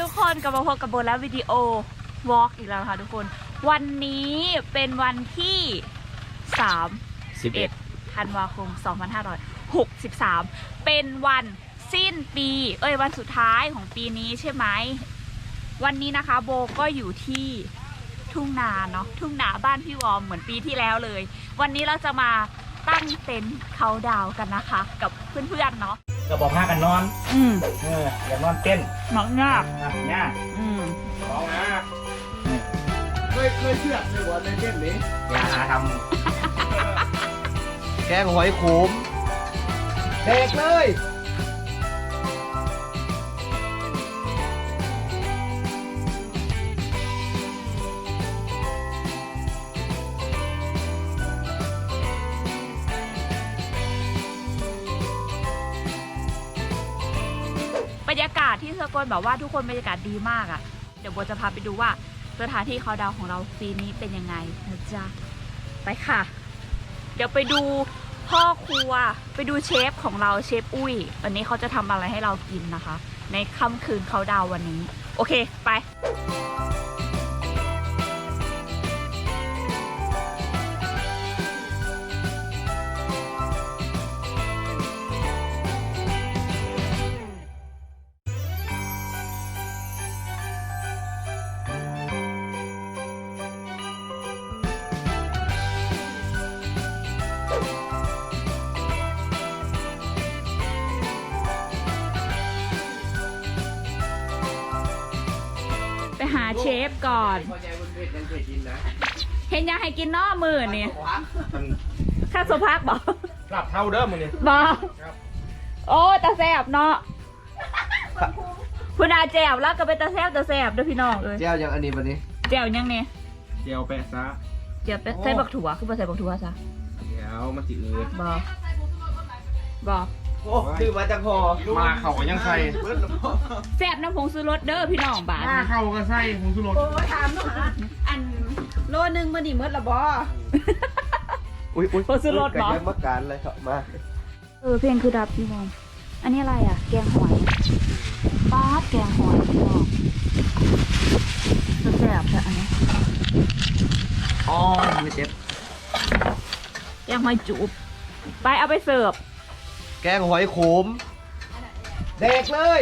ทุกคนกลับมาพบกับโบและวิดีโอวอล์กอีกแล้วนะคะทุกคน วันนี้เป็นวันที่3 11ธันวาคม 2563 เป็นวันสิ้นปี เอ้ยวันสุดท้ายของปีนี้ใช่ไหม วันนี้นะคะโบก็อยู่ที่ทุ่งนาเนาะทุ่งนาบ้านพี่วอมเหมือนปีที่แล้วเลย วันนี้เราจะมาตั้งเต็นท์เขาน์ดาวน์กันนะคะ กับเพื่อนๆเนาะ ก็บอกพากันนอนอืมเอออย่านอนเต้นหมักงากนะเนี่ยอืมร้องนะเคยเคยเชื่อในวันในเกมนี้อย่าหาทแกงหอยขมเด็กเลยากาศที่สกลแบบว่าทุกคนบรรยากาศดีมากอะ่ะ เดี๋ยวโบจะพาไปดูว่าสถานที่เขาดาวของเราปีนี้เป็นยังไงนะจ๊ะไปค่ะ เดี๋ยวไปดูพ่อครัวไปดูเชฟของเราเชฟอุ้ย วันนี้เขาจะทำอะไรให้เรากินนะคะ ในค่ำคืนเขาดาววันนี้ โอเคไป หาเชฟก่อน พอใจคุณเพชรยังเคยกินนะเห็นยังให้กินนอมือนี่ำมันข้าสุภาพบอกหลับเท่าเดิมมึงนี่บอกครับโอ้ตาแสบเนาะคุณอาแจวแล้วก็เป็นตาแสบตาแสบด้วยพี่น้องเอ้ยเจ้ายังอันนี้วันนี้แจวยังเนี่ยเจียวแปะซะ แจวเป็นใส่บักถั่วคือบ่ใส่บักถั่วซะเดี๋ยวมันจิอืดบอกบอก โอ้คือมาจากพอมาเข่าก็ยังใส่แสบน้ำผงซื้อรสเด้อพี่น้องบาทมาเข่าก็ใส่ผงชูรสโอ้ยถามหนูหาอันโลนึงมันนี่เมื่อละบออุ้ยอุ้ยผงซื้อรสกันเนาะยังมาการเลยครับมาเออเพลงคือดับพี่น้องอันนี้อะไรอะ แกงหอยป๊าดแกงหอยพี่น้องแสบแต่อันนี้อ๋อมือเจ็บแกงหอยจูบไปเอาไปเสิร์ฟ แกงหอยขมเด็กเลย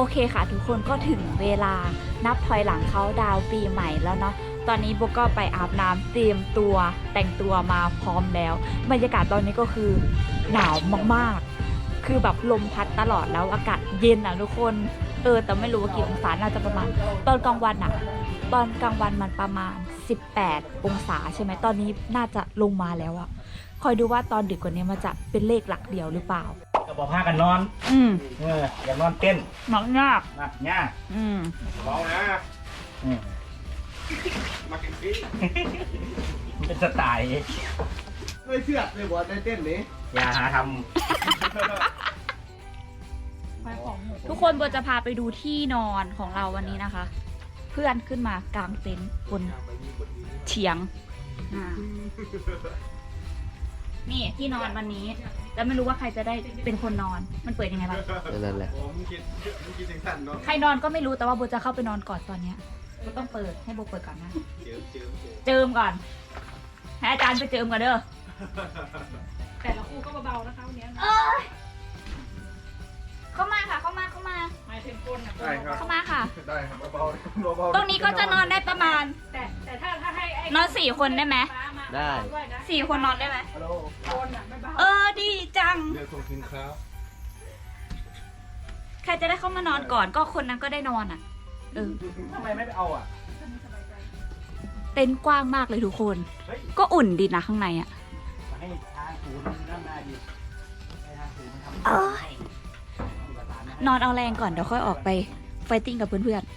โอเคค่ะ ทุกคนก็ถึงเวลานับถอยหลังเขาดาวปีใหม่แล้วเนาะตอนนี้โบก็ไปอาบน้ำเตรียมตัวแต่งตัวมาพร้อมแล้ว บรรยากาศตอนนี้ก็คือหนาวมากๆ คือแบบลมพัดตลอดแล้วอากาศเย็นอะทุกคนเออแต่ไม่รู้ว่ากี่องศาน่าจะประมาณ ตอนกลางวันอะ ตอนกลางวันมันประมาณ 18 องศาใช่ไหมตอนนี้น่าจะลงมาแล้วอะคอยดูว่าตอนดึกกว่านี้มันจะเป็นเลขหลักเดียวหรือเปล่า บอกพากันนอนอืมเอออย่านอนเต้นหมักงากนะเนี่ยอืมร้องนะอืมมากินฟรีเป็นสไตล์เคยเชื่อในวันในเต้นนี้อย่าหาททุกคนโบจะพาไปดูที่นอนของเราวันนี้นะคะ เพื่อนขึ้นมากางเต็นท์บนเฉียงอ่านี่ที่นอนวันนี้ แต่ไม่รู้ว่าใครจะได้เป็นคนนอน มันเปิดยังไงบ้างนั่นแหละใครนอนก็ไม่รู้แต่ว่าโบจะเข้าไปนอนก่อนตอนเนี้ยโบต้องเปิดให้โบเปิดก่อนนะ เจิมก่อนให้อาจารย์ไปเจิมก่อนเด้อแต่ละคู่ก็เบาๆนะคะวันนี้เอ้ยเข้ามาค่ะ เข้ามาเข้ามา หมายถึงคนนะได้ครับ เข้ามาค่ะ ได้ครับเบาๆเบาๆตรงนี้ก็จะนอนได้ประมาณ แต่แต่ถ้าถ้าให้ไอ้นอนสี่คนได้ไหม ฟ้ามาได้ ด้วยนะสี่คนนอนได้ไหม ฮัลโหลคนอะไม่เบาเออ ดีจังเดี๋ยวส่งสินค้าใครจะได้เข้ามานอนก่อนก็คนนั้นก็ได้นอนอะ เออำทำไมไม่ไปเอาอะ เต็นท์กว้างมากเลยทุกคน เฮ้ยก็อุ่นดีนะข้างในอะ มาให้ทางศูนย์ด้านหน้าดีให้ทางศูนย์มันทำเอ้ย นอนเอาแรงก่อนเดี๋ยวค่อยออกไปไฟติ้งกับเพื่อนๆ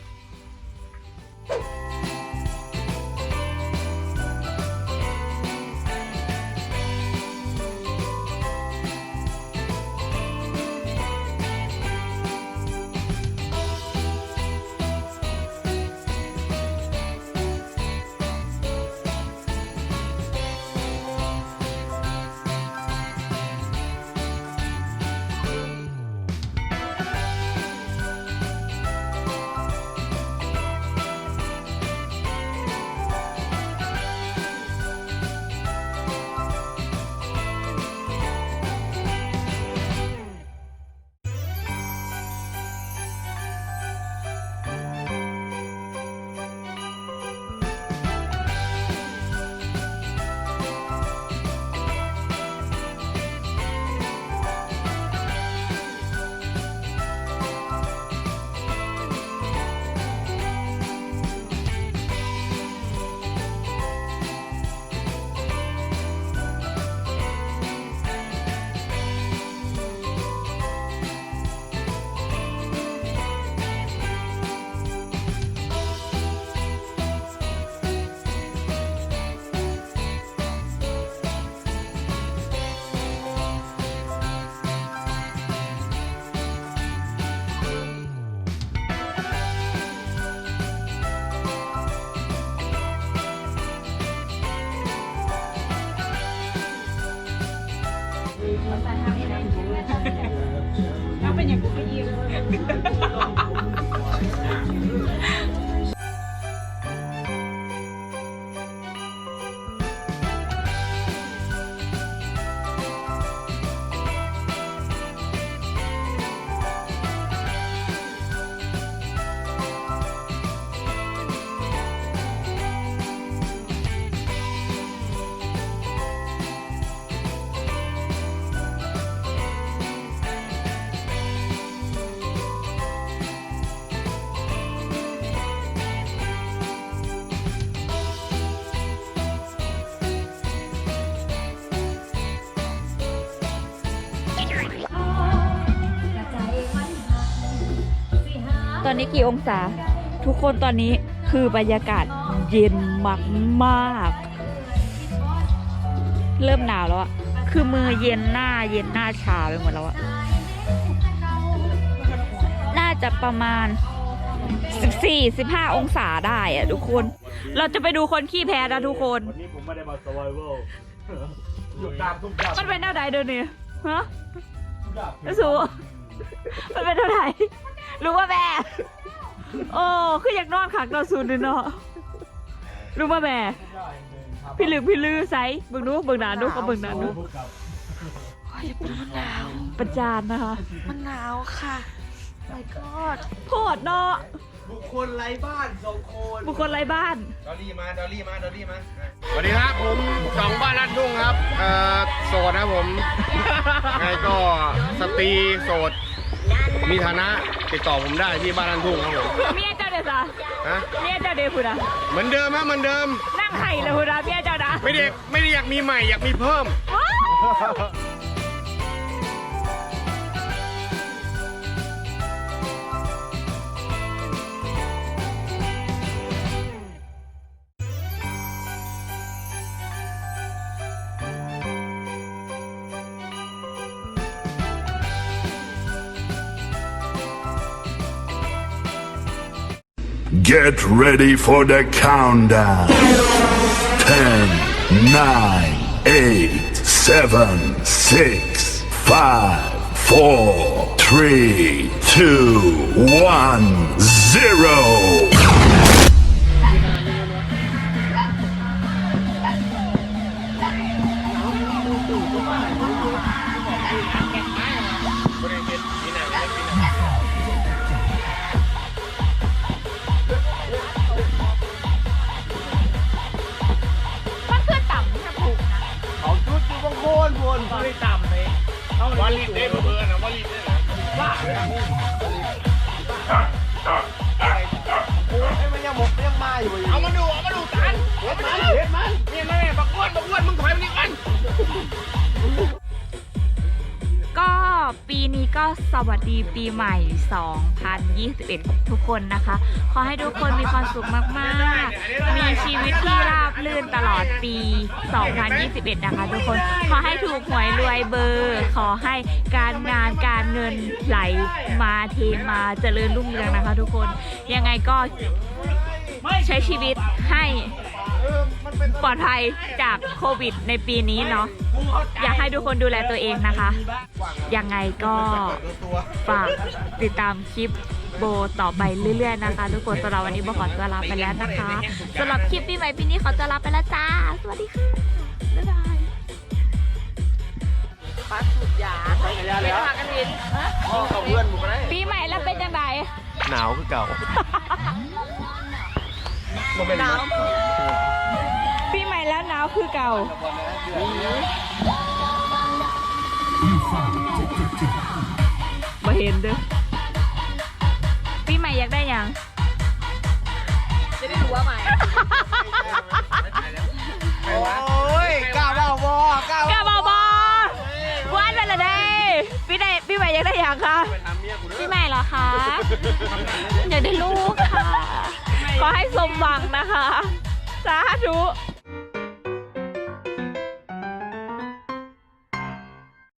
อนนี้กี่องศา ทุกคนตอนนี้คือบรรยากาศเย็นมากมากๆเริ่มหนาวแล้วอะคือมือเย็นหน้าเย็นหน้าชาไปหมดแล้วอะน่าจะประมาณ14 15 องศาได้อะทุกคน เราจะไปดูคนขี้แพ้นะทุกคน วันนี้ผมไม่ได้มา survival หยุดตามทุกอย่างมันเป็นแนวใดเดี๋ยวนี้ฮะไอ้สู มันเป็นเท่าไหร่รู้ว่าแม่โอ้คืออยากนอนขักนอนสูนเนาะรู้ว่าแม่พี่ลือพี่ลือไซเบิ่งดูเบิ่งหนาดูเขาเบิ่งหนาดูประจานนะคะ มันหนาวค่ะ my god โพดเนาะบุคคลไร้บ้านสองคนบุคคลไร้บ้าน ดอลลี่มา ดอลลี่มา ดอลลี่มาสวัสดีครับผมสองบ้านลัดทุ่งครับ เอ่อ โสดนะผมไงก็สตรีโสด มีฐานะติดต่อผมได้ที่บ้านลัดทุ่งครับผมเมียเจ้าเดซ่ะฮะเมียเจ้าเดพุดะเหมือนเดิมครับเหมือนเดิม นั่งไข่เลยพุดะเมียเจ้านะไม่ได้ไม่ได้อยากมีใหม่อยากมีเพิ่ม Get ready for the countdown. 10, 9, 8, 7, 6, 5, 4, 3, 2, 1, 0. ลิดได้เบอร์นะวาลิดได้นะโอ้มันยังหมกยังมาอยู่อีกเอามาดูเอามาดูกันเห็ดมันเห็ดมันเนี่ยแม่บักอ้วนบักอ้วนมึงถอยมานี่กัน ก็สวัสดีปีใหม่ 2021 ทุกคนนะคะ ขอให้ทุกคนมีความสุขมากๆ มีชีวิตที่ราบรื่นตลอดปี 2021 นะคะทุกคน ขอให้ถูกหวยรวยเบอร์ ขอให้การงานการเงินไหลมาเทมาเจริญรุ่งเรืองนะคะทุกคน ยังไงก็ใช้ชีวิตให้ ปลอดภัยจากโควิดในปีนี้เนาะอยากให้ทุกคนดูแลตัวเองนะคะ ยังไงก็ฝากติดตามคลิปโบต่อไปเรื่อยๆนะคะ ทุกคนสำหรับวันนี้โบขอตัวลาไปแล้วนะคะสำหรับคลิปปีใหม่ปีนี้ขอตัวลาไปแล้วจ้า สวัสดีค่ะบ๊ายบายปัดสุดยาไม่พากันวินพ่อกับเพื่อนบุกได้ปีใหม่แล้วเป็นยังไงหนาวคือเก่าหนาว ปีใหม่แล้วหนาวคือเก่า มาเห็นเด้อปีใหม่อยากได้หยัง จะได้รู้ว่าใหม่โอ้ยก้าวเดาบอก้าวกาบอบอวันไปละเด้ปีไหนปีใหม่อยากได้หยังคะปีใหม่เหรอคะ อยากได้ลูกค่ะ ขอให้สมหวังนะคะ สาธุ